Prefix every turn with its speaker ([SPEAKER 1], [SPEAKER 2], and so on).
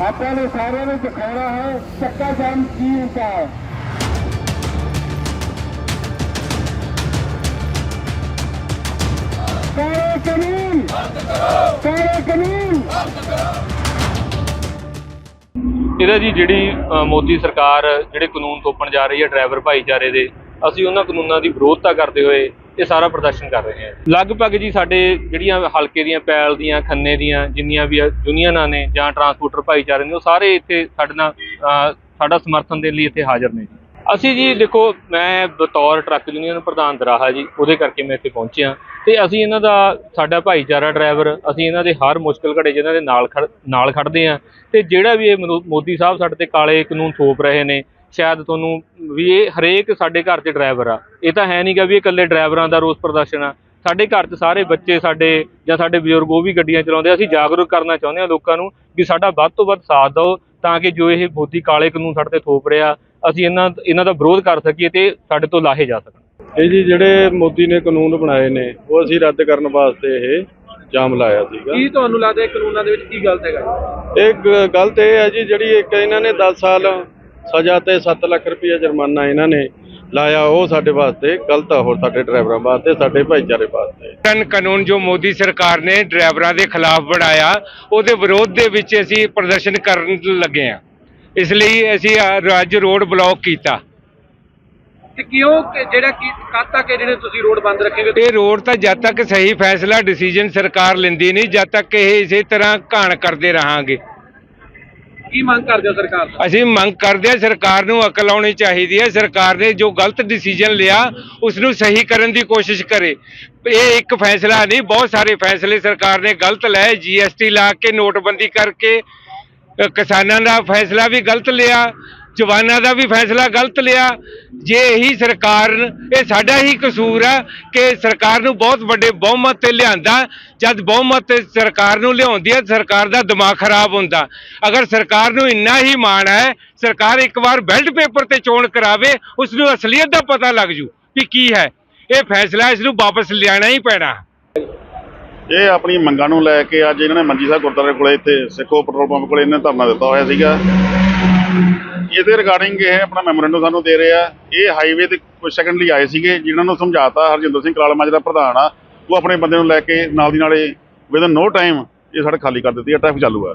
[SPEAKER 1] ਆਪਾਂ ਨੇ ਸਾਰਿਆਂ ਨੂੰ ਦਿਖਾਉਣਾ ਹੈ ਚੱਕਾ ਜਾਮ ਕੀ ਹੁੰਦਾ ਹੈ ਕਾਲੇ ਕਾਨੂੰਨ ਕਾਲੇ ਕਾਨੂੰਨ।
[SPEAKER 2] ਇਹਦਾ ਜੀ ਜਿਹੜੀ ਅ, ਮੋਦੀ ਸਰਕਾਰ ਜਿਹੜੇ ਕਾਨੂੰਨ ਥੋਪਣ ਜਾ ਰਹੀ ਹੈ ਡਰਾਈਵਰ ਭਾਈਚਾਰੇ ਦੇ ਅਸੀਂ ਉਹਨਾਂ ਕਾਨੂੰਨਾਂ ਦੀ ਵਿਰੋਧਤਾ ਕਰਦੇ ਹੋਏ ਇਹ ਸਾਰਾ ਪ੍ਰਦਰਸ਼ਨ ਕਰ ਰਹੇ ਹਾਂ। ਲਗਭਗ ਜੀ ਸਾਡੇ ਜਿਹੜੀਆਂ ਹਲਕੇ ਦੀਆਂ, ਪੈਲ ਦੀਆਂ, ਖੰਨੇ ਦੀਆਂ, ਜਿੰਨੀਆਂ ਵੀ ਯੂਨੀਅਨਾਂ ਨੇ ਜਾਂ ਟਰਾਂਸਪੋਰਟਰ ਭਾਈਚਾਰੇ ਨੇ, ਉਹ ਸਾਰੇ ਇੱਥੇ ਸਾਡੇ ਨਾਲ ਸਾਡਾ ਸਮਰਥਨ ਦੇਣ ਲਈ ਇੱਥੇ ਹਾਜ਼ਰ ਨੇ ਜੀ। ਅਸੀਂ ਜੀ ਦੇਖੋ, ਮੈਂ ਬਤੌਰ ਟਰੱਕ ਯੂਨੀਅਨ ਪ੍ਰਧਾਨ ਦਰਾਹਾ ਜੀ, ਉਹਦੇ ਕਰਕੇ ਮੈਂ ਇੱਥੇ ਪਹੁੰਚਿਆ। ਤੇ ਅਸੀਂ ਇਹਨਾਂ ਦਾ, ਸਾਡਾ ਭਾਈਚਾਰਾ ਡਰਾਈਵਰ, ਅਸੀਂ ਇਹਨਾਂ ਦੇ ਹਰ ਮੁਸ਼ਕਲ ਘੜੇ ਜਿਹਨਾਂ ਦੇ ਨਾਲ ਖੜ, ਨਾਲ ਖੜਦੇ ਆ ਤੇ ਜਿਹੜਾ ਵੀ ਇਹ ਮਨੋ- ਮੋਦੀ ਸਾਹਿਬ ਸਾਡੇ ਤੇ ਕਾਲੇ ਕਾਨੂੰਨ ਥੋਪ ਰਹੇ ਨੇ ਸ਼ਾਇਦ ਤੁਹਾਨੂੰ ਵੀ ਇਹ ਹਰੇਕ ਸਾਡੇ ਘਰ 'ਚ ਡਰਾਈਵਰ ਆ। ਇਹ ਤਾਂ ਹੈ ਨਹੀਂਗਾ ਵੀ ਇਹ ਇਕੱਲੇ ਡਰਾਈਵਰਾਂ ਦਾ ਰੋਸ ਪ੍ਰਦਰਸ਼ਨ ਆ। ਸਾਡੇ ਘਰ 'ਚ ਸਾਰੇ ਬੱਚੇ ਸਾਡੇ ਜਾਂ ਸਾਡੇ ਬਜ਼ੁਰਗ ਉਹ ਵੀ ਗੱਡੀਆਂ ਚਲਾਉਂਦੇ ਆ। ਅਸੀਂ ਜਾਗਰੂਕ ਕਰਨਾ ਚਾਹੁੰਦੇ ਹਾਂ ਲੋਕਾਂ ਨੂੰ ਵੀ ਸਾਡਾ ਵੱਧ ਤੋਂ ਵੱਧ ਸਾਥ ਦਿਓ ਤਾਂ ਕਿ ਜੋ ਇਹ ਮੋਦੀ ਕਾਲੇ ਕਾਨੂੰਨ ਸਾਡੇ ਤੇ ਥੋਪ ਰਿਹਾ ਅਸੀਂ ਇਹਨਾਂ ਇਹਨਾਂ ਦਾ ਵਿਰੋਧ ਕਰ ਸਕੀਏ ਤੇ ਸਾਡੇ ਤੋਂ ਲਾਹੇ ਜਾ ਸਕਣ।
[SPEAKER 3] ਇਹ ਜੀ ਜਿਹੜੇ ਮੋਦੀ ਨੇ ਕਾਨੂੰਨ ਬਣਾਏ ਨੇ ਉਹ ਅਸੀਂ ਰੱਦ ਕਰਨ ਵਾਸਤੇ ਇਹ ਜਾਮ ਲਾਇਆ ਸੀਗਾ।
[SPEAKER 4] ਕੀ ਤੁਹਾਨੂੰ ਲੱਗਦਾ ਹੈ ਕਾਨੂੰਨਾਂ ਦੇ ਵਿੱਚ ਕੀ ਗਲਤ ਹੈਗਾ?
[SPEAKER 3] ਇਹ ਗ- ਗਲਤ ਇਹ ਹੈ ਜੀ ਜਿਹੜੀ ਇੱਕ ਇਹਨਾਂ ਨੇ 10 ਸਾਲ ਸਜ਼ਾ ਤੇ 7 ਲੱਖ ਰੁਪਏ ਜੁਰਮਾਨਾ ਇਹਨਾਂ ਨੇ ਲਾਇਆ ਉਹ ਸਾਡੇ ਵਾਸਤੇ ਗਲਤ ਆ ਹੋਰ ਸਾਡੇ ਡਰਾਈਵਰਾਂ ਵਾਸਤੇ ਸਾਡੇ ਭਾਈਚਾਰੇ ਵਾਸਤੇ।
[SPEAKER 5] ਟਨ ਕਾਨੂੰਨ ਜੋ ਮੋਦੀ ਸਰਕਾਰ ਨੇ ਡਰਾਈਵਰਾਂ ਦੇ ਖਿਲਾਫ ਬਣਾਇਆ ਉਹਦੇ ਵਿਰੋਧ ਦੇ ਵਿੱਚ ਅਸੀਂ ਪ੍ਰਦਰਸ਼ਨ ਕਰਨ ਲੱਗੇ ਹਾਂ। ਇਸ ਲਈ ਅਸੀਂ ਅੱਜ ਰੋਡ ਬਲੌਕ ਕੀਤਾ।
[SPEAKER 4] ਤੇ ਕਿਉਂ ਕਿ ਜਿਹੜਾ ਕੀ ਕਦ ਤੱਕ ਜਿਹੜੇ ਤੁਸੀਂ ਰੋਡ ਬੰਦ ਰੱਖੇਗੇ
[SPEAKER 5] ਇਹ ਰੋਡ ਤਾਂ ਜਦ ਤੱਕ ਸਹੀ ਫੈਸਲਾ ਡਿਸੀਜਨ ਸਰਕਾਰ ਲੈਂਦੀ ਨਹੀਂ ਜਦ ਤੱਕ ਇਹ ਇਸੇ ਤਰ੍ਹਾਂ ਘਾਣ ਕਰਦੇ ਰਹਾਂਗੇ।
[SPEAKER 4] ਕੀ ਮੰਗ ਕਰਦੇ ਹੋ ਸਰਕਾਰ ਤੋਂ?
[SPEAKER 5] ਅਸੀਂ ਮੰਗ ਕਰਦੇ ਹਾਂ ਸਰਕਾਰ ਨੂੰ ਅਕਲ ਆਉਣੀ ਚਾਹੀਦੀ ਹੈ। ਸਰਕਾਰ ਨੇ ਜੋ ਗਲਤ ਡਿਸੀਜਨ ਲਿਆ ਉਸ ਨੂੰ ਸਹੀ ਕਰਨ ਦੀ ਕੋਸ਼ਿਸ਼ ਕਰੇ। ਇਹ ਇੱਕ ਫੈਸਲਾ ਨਹੀਂ, ਬਹੁਤ ਸਾਰੇ ਫੈਸਲੇ ਸਰਕਾਰ ਨੇ ਗਲਤ ਲਏ। ਜੀਐਸਟੀ ਲਾ ਕੇ, ਨੋਟਬੰਦੀ ਕਰਕੇ ਕਿਸਾਨਾਂ ਦਾ ਫੈਸਲਾ ਵੀ ਗਲਤ ਲਿਆ। ਜਵਾਨਾਂ ਦਾ ਵੀ ਫੈਸਲਾ ਗਲਤ ਲਿਆ। ਜੇ ਇਹੀ ਸਰਕਾਰ ਇਹ ਸਾਡਾ ਹੀ ਕਸੂਰ ਆ ਕਿ ਸਰਕਾਰ ਨੂੰ ਬਹੁਤ ਵੱਡੇ ਬਹੁਮਤ ਤੇ ਲਿਆਂਦਾ। ਜਦ ਬਹੁਮਤ ਤੇ ਸਰਕਾਰ ਨੂੰ ਲਿਆਉਂਦੀ ਹੈ ਸਰਕਾਰ ਦਾ ਦਿਮਾਗ ਖਰਾਬ ਹੁੰਦਾ। ਅਗਰ ਸਰਕਾਰ ਨੂੰ ਇੰਨਾ ਹੀ ਮਾਣ ਹੈ, ਸਰਕਾਰ ਇੱਕ ਵਾਰ ਬੈਲਟ ਪੇਪਰ ਤੇ ਚੋਣ ਕਰਾਵੇ, ਉਸ ਨੂੰ ਅਸਲੀਅਤ ਦਾ ਪਤਾ ਲੱਗ ਜੂ ਵੀ ਕੀ ਹੈ। ਇਹ ਫੈਸਲਾ ਇਸ ਨੂੰ ਵਾਪਸ ਲਿਆਣਾ ਹੀ ਪੈਣਾ।
[SPEAKER 6] ਇਹ ਆਪਣੀ ਮੰਗਾਂ ਨੂੰ ਲੈ ਕੇ ਅੱਜ ਇਹਨਾਂ ਨੇ ਮੰਜੀ ਸਾਹਿਬ ਗੁਰਦੁਆਰੇ ਕੋਲੇ ਇੱਥੇ ਸਿੱਖੋ ਪੈਟਰੋਲ ਪੰਪ ਕੋਲੇ ਇਹਨਾਂ ਧਰਨਾ ਦਿੱਤਾ ਹੋਇਆ ਸੀਗਾ। ਇਹਦੇ ਰਿਗਾਰਡਿੰਗ ਇਹ ਆਪਣਾ ਮੈਮੋਰੈਂਡਮ ਸਾਨੂੰ ਦੇ ਰਿਹਾ ਇਹ ਹਾਈਵੇ ਤੇ ਕੁਝ ਸੈਕਿੰਡ ਲਈ ਆਏ ਸੀਗੇ, ਜਿਨ੍ਹਾਂ ਨੂੰ ਸਮਝਾਤਾ ਹਰਜਿੰਦਰ ਸਿੰਘ ਕਲਾਲ ਮਾਜਰਾ ਪ੍ਰਧਾਨ ਆ, ਉਹ ਆਪਣੇ ਬੰਦੇ ਨੂੰ ਲੈ ਕੇ ਨਾਲ ਦੀ ਨਾਲ ਇਹ ਵਿਦਨ ਨੋ ਟਾਈਮ ਇਹ ਸੜਕ ਖਾਲੀ ਕਰ ਦਿੱਤੀ ਆ ਟ੍ਰੈਫਿਕ ਚਾਲੂ ਆ।